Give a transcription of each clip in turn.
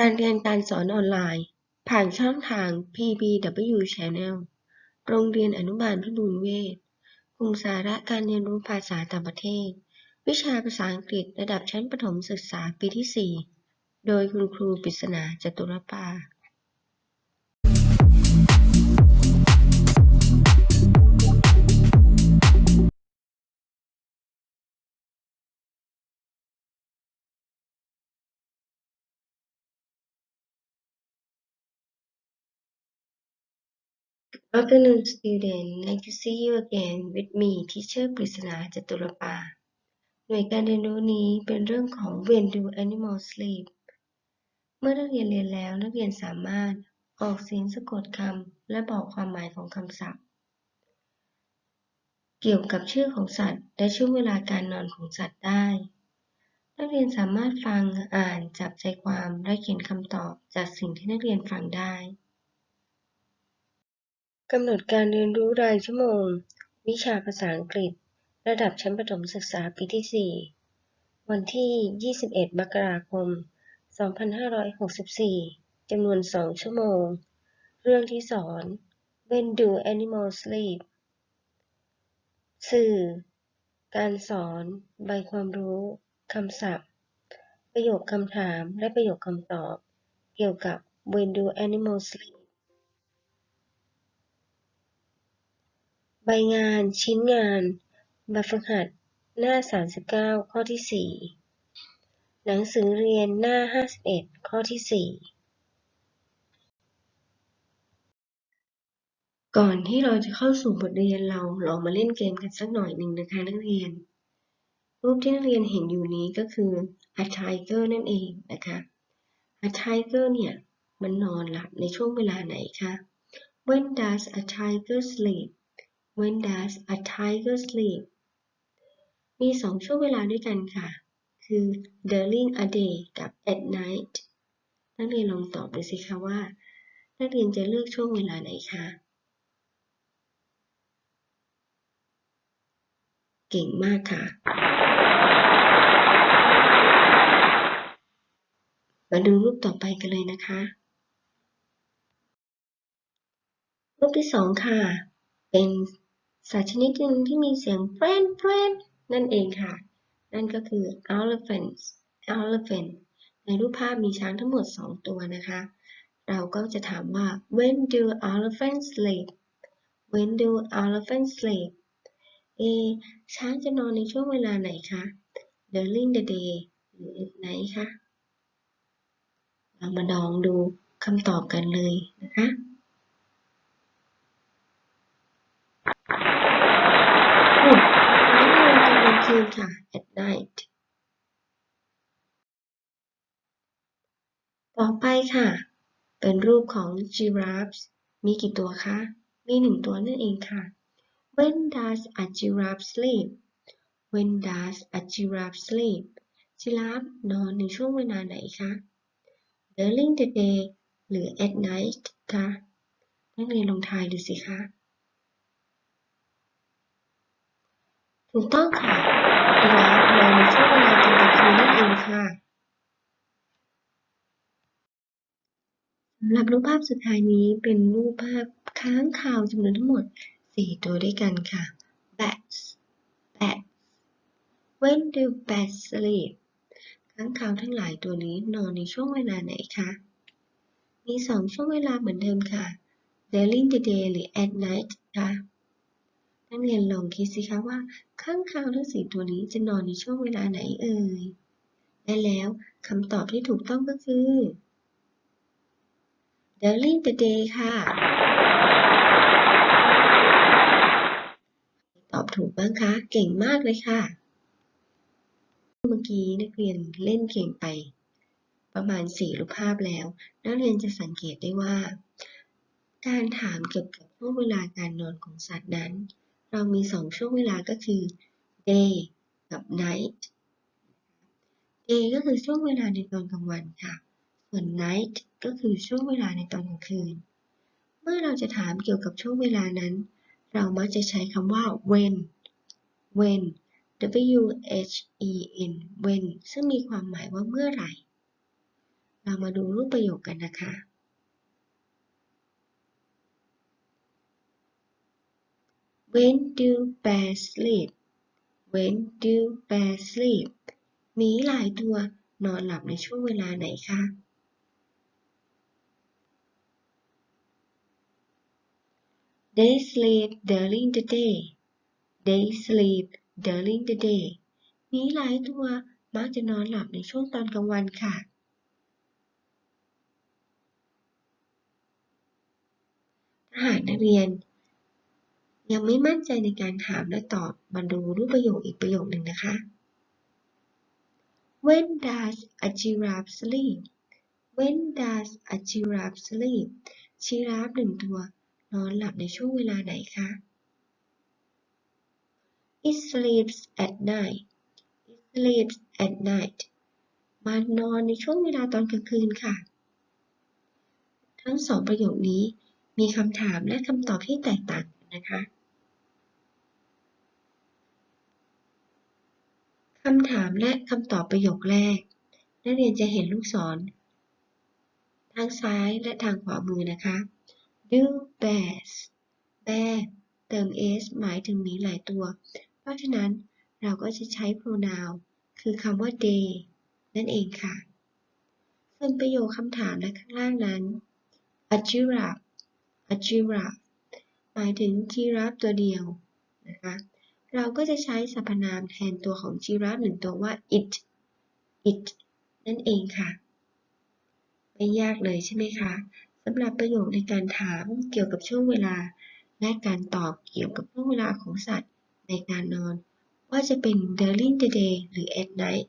การเรียนการสอนออนไลน์ ผ่านช่องทาง PBW Channel โรงเรียนอนุบาลพิบูลเวชกลุ่มสาระการเรียนรู้ภาษาต่างประเทศ วิชาภาษาอังกฤษระดับชั้นประถมศึกษาปีที่ 4 โดยคุณครูปริศนาจตุรปา afternoon, student. Nice to see you again with me, teacher ปริศนาจตุรปา หน่วยการเรียนรู้นี้เป็นเรื่องของ When do animals sleep เมื่อนักเรียนเรียนแล้วนักเรียนสามารถออกเสียงสะกดคำและบอกความหมายของคำศัพท์ เกี่ยวกับชื่อของสัตว์ และช่วงเวลาการนอนของสัตว์ได้ นักเรียนสามารถฟังอ่านจับใจความและเขียนคำตอบจากสิ่งที่นักเรียนฟังได้ กำหนดการเรียนรู้รายชั่วโมง วิชาภาษาอังกฤษ ระดับชั้นประถมศึกษาปีที่ 4 วันที่ 21 มกราคม 2564 จำนวน 2 ชั่วโมง เรื่องที่สอน When do animals sleep สื่อ การสอน ใบความรู้ คำศัพท์ ประโยคคำถามและประโยคคำตอบ เกี่ยวกับ When do animals sleep ใบงาน ชิ้นงาน แบบฝึกหัด หน้า 39 ข้อที่ 4 หนังสือเรียนหน้า 51 ข้อที่ 4 ก่อนที่เราจะเข้าสู่บทเรียนเราลองมาเล่นเกมกันสักหน่อยหนึ่งนะคะนักเรียน รูปที่นักเรียนเห็นอยู่นี้ก็คือ a tiger นั่นเองนะคะ a tiger เนี่ย มันนอนหลับในช่วงเวลาไหนคะ When does a tiger sleep When does a tiger sleep มีสองช่วงเวลาด้วยกันค่ะ คือ during a day กับ at night นักเรียนลองตอบดูสิคะว่า นักเรียนจะเลือกช่วงเวลาไหนคะ เก่งมากค่ะ มาดูรูปต่อไปกันเลยนะคะ รูปที่สองค่ะ เป็น สัตว์ชนิดหนึ่งที่มีเสียงแฟรนแฟรนนั่นเองค่ะ นั่นก็คือ elephants elephant ในรูปภาพมีช้างทั้งหมด 2 ตัวนะคะ เราก็จะถามว่า when do elephants sleep when do elephants sleep A ช้างจะนอนในช่วงเวลาไหนคะ during the day หรือ at night คะ เรามาลองดูคำตอบกันเลยนะคะ อืมช้างนอนตอนกลาง ค่ะ at night ต่อไปค่ะ เป็นรูปของ giraffes มีกี่ตัวคะ มีหนึ่งตัวนั่นเองค่ะ When does a giraffe sleep When does a giraffe sleep จิราฟนอนในช่วงเวลาไหนคะ During the day หรือ at night คะนักเรียนลองทายดูสิคะ ถูกต้องค่ะจิราฟนอนในช่วงเวลาตอนกลางคืนนั่นเองค่ะสำหรับรูปภาพสุดท้ายนี้เป็นรูปภาพค้างคาวจำนวนทั้งหมด 4 ตัวด้วยกันค่ะ bats bats when do bats sleep ค้างคาวทั้งหลายตัวนี้นอนในช่วงเวลาไหนคะ มี 2 ช่วงเวลาเหมือนเดิมค่ะ during the day หรือ at night ค่ะ นักเรียนลองคิดสิคะว่าค้างคาวทั้ง4ตัวนี้จะนอนในช่วงเวลาไหนเอ่ย และแล้วคำตอบที่ถูกต้องก็คือ during the day ค่ะ ตอบถูกบ้างคะ เก่งมากเลยค่ะ เมื่อกี้นักเรียนเล่นเกมไป ประมาณ 4 รูปภาพแล้ว นักเรียนจะสังเกตได้ว่า การถามเกี่ยวกับช่วงเวลาการนอนของสัตว์นั้น เรามี 2 ช่วงเวลาก็คือ day กับ night day ก็คือช่วงเวลาในตอนกลางวันค่ะ ส่วน night ก็คือช่วงเวลาในตอนกลางคืน เมื่อเราจะถามเกี่ยวกับช่วงเวลานั้น เรามักจะใช้คำว่า when when w h e n when ซึ่งมีความหมายว่าเมื่อไหร่ เรามาดูรูปประโยคกันนะคะ When do bears sleep When do bears sleep หมีหลายตัวนอนหลับในช่วงเวลาไหนคะ They sleep during the day. They sleep during the day. หมีหลายตัวมักจะนอนหลับในช่วงตอนกลางวันค่ะ หากนักเรียน ยังไม่มั่นใจในการถามและตอบมาดูรูปประโยคอีกประโยคหนึ่งนะคะ When does a giraffe sleep? When does a giraffe sleep? ชีราฟหนึ่งตัวนอนหลับในช่วงเวลาไหนคะ It sleeps at night. It sleeps at night. มันนอนในช่วงเวลาตอนกลางคืนค่ะ ทั้งสองประโยคนี้มีคำถามและคำตอบที่แตกต่างกันนะคะ คำถามและคำตอบประโยคแรก นักเรียนจะเห็นลูกศร ทางซ้ายและทางขวามือนะคะ do bears bear เติม s หมายถึงหมีหลายตัว เพราะฉะนั้นเราก็จะใช้ pronoun คือคำว่า they นั่นเองค่ะ ส่วนประโยคคำถามและข้างล่างนั้น a giraffe a giraffe หมายถึงจีราฟตัวเดียวนะคะ เราก็จะใช้สรรพนามแทนตัวของจีราฟหนึ่งตัวว่า it it นั่นเองค่ะ ไม่ยากเลยใช่ไหมคะสำหรับประโยคในการถามเกี่ยวกับช่วงเวลา และการตอบเกี่ยวกับช่วงเวลาของสัตว์ในการนอน ว่าจะเป็น during the day หรือ at night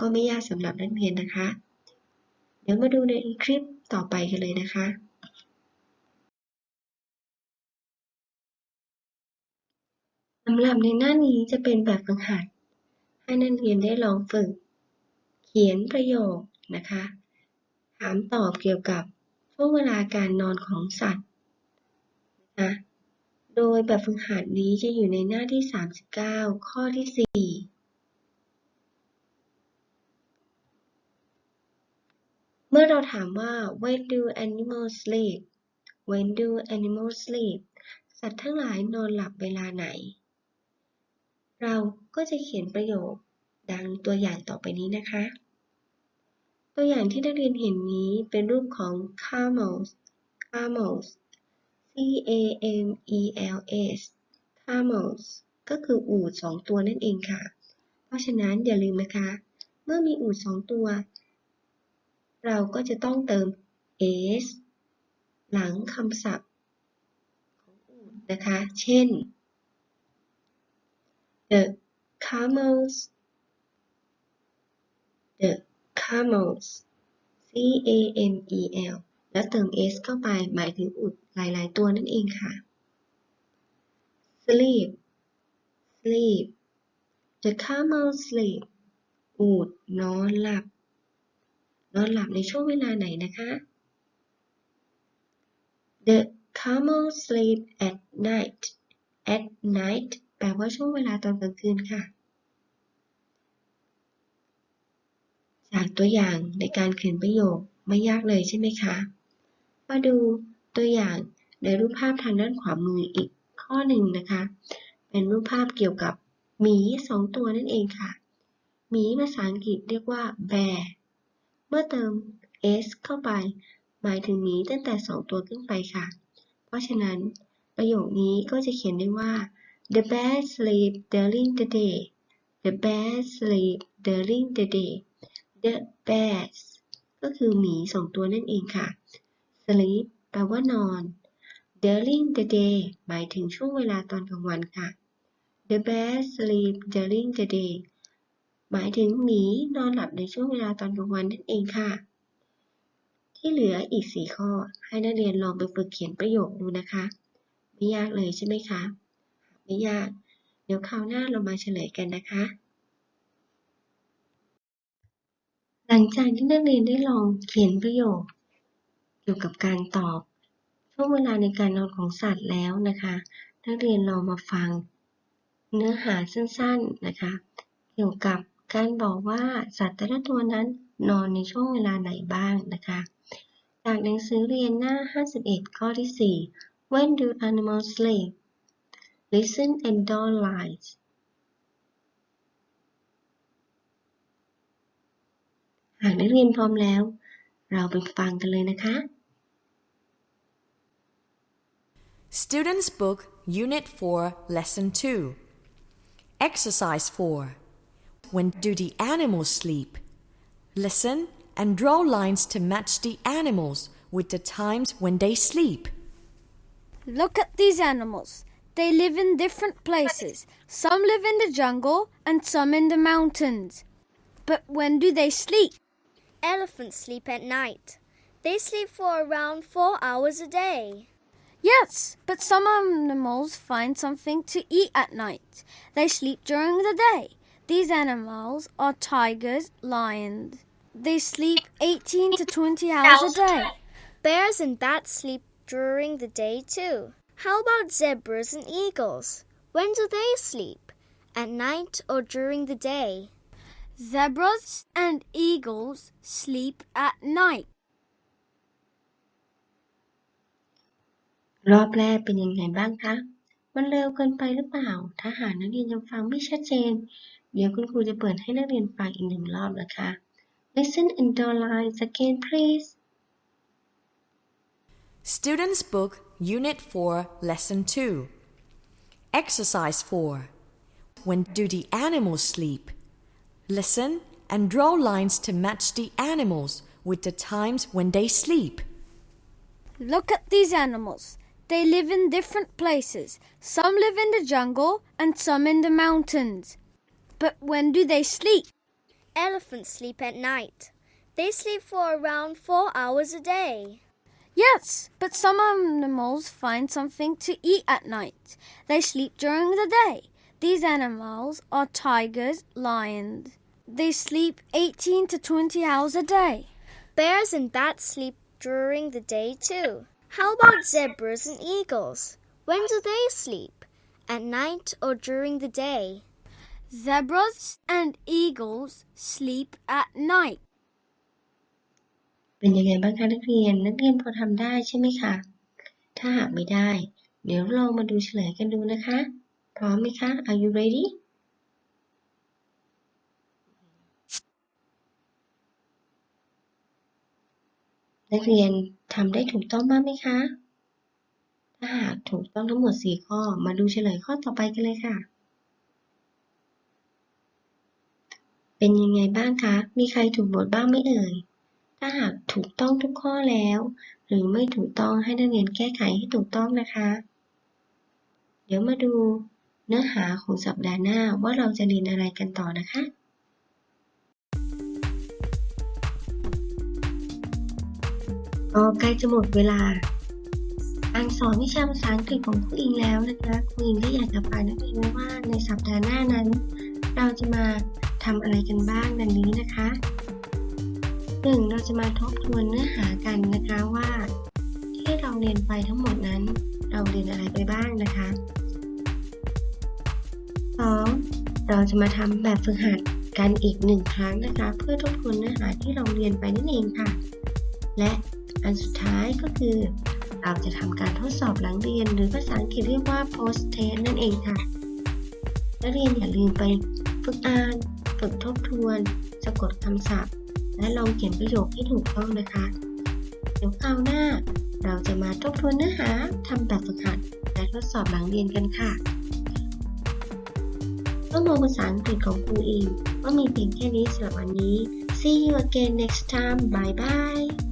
ก็ไม่ยากสำหรับนักเรียนนะคะ เดี๋ยวมาดูในคลิปต่อไปกันเลยนะคะ สำหรับในหน้านี้จะเป็นแบบฝึกหัด ให้นักเรียนได้ลองฝึก เขียนประโยคนะคะ ถามตอบเกี่ยวกับช่วงเวลาการนอนของสัตว์นะโดยแบบฝึกหัดนี้จะอยู่ในหน้าที่ 39 ข้อที่ 4 เมื่อเราถามว่า when do animals sleep when do animals sleep สัตว์ทั้งหลายนอนหลับเวลาไหน เราก็จะเขียนประโยคดังตัวอย่างต่อไปนี้นะคะ ตัวอย่างที่นักเรียนเห็นนี้เป็นรูปของ camels camels c a m e l s camels ก็คืออูฐสองตัวนั่นเองค่ะ เพราะฉะนั้นอย่าลืมนะคะ เมื่อมีอูฐสองตัว เราก็จะต้องเติม s หลังคำศัพท์ของอูฐนะคะ เช่น the camels the camels c a m e l แล้วเติม s เข้าไปหมายถึงอุดหลาย ๆ ตัวนั่นเองค่ะ sleep sleep the camel sleep อูดนอนหลับ นอนหลับในช่วงเวลาไหนนะคะ the camel sleep at night at night แปลว่าช่วงเวลาตอนกลางคืนค่ะ จากตัวอย่างในการเขียนประโยคไม่ยากเลยใช่ไหมคะ มาดูตัวอย่างในรูปภาพทางด้านขวามืออีกข้อหนึ่งนะคะ เป็นรูปภาพเกี่ยวกับหมีสองตัวนั่นเองค่ะ หมีภาษาอังกฤษเรียกว่า bear เมื่อเติม s เข้าไป หมายถึงหมีตั้งแต่สองตัวขึ้นไปค่ะ เพราะฉะนั้นประโยคนี้ก็จะเขียนได้ว่า the bear sleep during the day the bear sleep during the day the bears ก็คือหมีสองตัวนั่นเองค่ะ sleep แปลว่านอน during the day หมายถึงช่วงเวลาตอนกลางวันค่ะ the bears sleep during the day หมายถึงหมีนอนหลับในช่วงเวลาตอนกลางวันนั่นเองค่ะ ที่เหลืออีก 4 ข้อให้นักเรียนลองไปฝึกเขียนประโยคดูนะคะ ไม่ยากเลยใช่ไหมคะ ไม่ยาก เดี๋ยวคราวหน้าเรามาเฉลยกันนะคะ หลังจากที่นักเรียนได้ลองเขียนประโยค เกี่ยวกับการตอบช่วงเวลาในการนอนของสัตว์แล้วนะคะ นักเรียนลองมาฟังเนื้อหาสั้นๆนะคะ เกี่ยวกับการบอกว่าสัตว์แต่ละตัวนั้นนอนในช่วงเวลาไหนบ้างนะคะ จากหนังสือเรียนหน้า 51 ข้อที่ 4 When do animals sleep Listen and draw lines หากนักเรียนพร้อมแล้ว เราไปฟังกันเลยนะคะ Students' Book, Unit 4, Lesson 2. Exercise 4. When do the animals sleep? Listen and draw lines to match the animals with the times when they sleep. Look at these animals. They live in different places. Some live in the jungle and some in the mountains. But when do they sleep? Elephants sleep at night. They sleep for around four hours a day. Yes, but some animals find something to eat at night. They sleep during the day. These animals are tigers, lions. They sleep 18 to 20 hours a day. Bears and bats sleep during the day too. How about zebras and eagles? When do they sleep? At night or during the day? Zebras and eagles sleep at night. รอบแรกเป็นยังไงบ้างคะ มันเร็วเกินไปหรือเปล่า ถ้าหากนักเรียนยังฟังไม่ชัดเจน เดี๋ยวคุณครูจะเปิดให้นักเรียนฟังอีกหนึ่งรอบนะคะ Listen and draw lines again please Students' Book, Unit 4, Lesson 2. Exercise 4. When do the animals sleep? Listen and draw lines to match the animals with the times when they sleep. Look at these animals. They live in different places. Some live in the jungle and some in the mountains. But when do they sleep? Elephants sleep at night. They sleep for around four hours a day. Yes, but some animals find something to eat at night. They sleep during the day. These animals are tigers, lions. They sleep 18 to 20 hours a day. Bears and bats sleep during the day too. How about zebras and eagles? When do they sleep? At night or during the day? Zebras and eagles sleep at night. เป็นยังไงบ้างคะนักเรียน นักเรียนพอทำได้ใช่ไหมคะ ถ้าหากไม่ได้ เดี๋ยวเรามาดูเฉลยกันดูนะคะ พร้อมไหมคะ Are you ready นักเรียนทำได้ถูกต้องมากไหมคะ ถ้าหากถูกต้องทั้งหมด 4 ข้อ มาดูเฉลยข้อต่อไปกันเลยค่ะ เป็นยังไงบ้างคะ มีใครถูกบทบ้างไหมเอ่ย ถ้าหากถูกต้องทุกข้อแล้ว หรือไม่ถูกต้องให้นักเรียนแก้ไขให้ถูกต้องนะคะ เดี๋ยวมาดูเนื้อหาของสัปดาห์หน้าว่าเราจะเรียนอะไรกันต่อนะคะก็ใกล้จะหมดเวลา การสอนวิชาภาษาอังกฤษของครูอิงแล้วนะคะครูอิงก็อยากจะฝากนักเรียนไว้ว่าในสัปดาห์หน้านั้น เราจะมาทำอะไรกันบ้างดังนี้นะคะ หนึ่งเราจะมาทบทวนเนื้อหากันนะคะว่า ที่เราเรียนไปทั้งหมดนั้น เราเรียนอะไรไปบ้างนะคะสองเราจะมาทำแบบฝึกหัดกันอีกหนึ่งครั้งนะคะ เพื่อทบทวนเนื้อหาที่เราเรียนไปนั่นเองค่ะ และอันสุดท้ายก็คือ เราจะทำการทดสอบหลังเรียน หรือภาษาอังกฤษเรียกว่า post test นั่นเองค่ะนักเรียนอย่าลืมไปฝึกอ่าน ฝึกทบทวน สะกดคำศัพท์ และลองเขียนประโยคให้ถูกต้องนะคะ เดี๋ยวคราวหน้า เราจะมาทบทวนเนื้อหาทำแบบฝึกหัดและทดสอบหลังเรียนกันค่ะต้องมองภาษาอังกฤษของครูอิงว่ามีเพียงแค่นี้สำหรับวันนี้ See you again next time. Bye bye.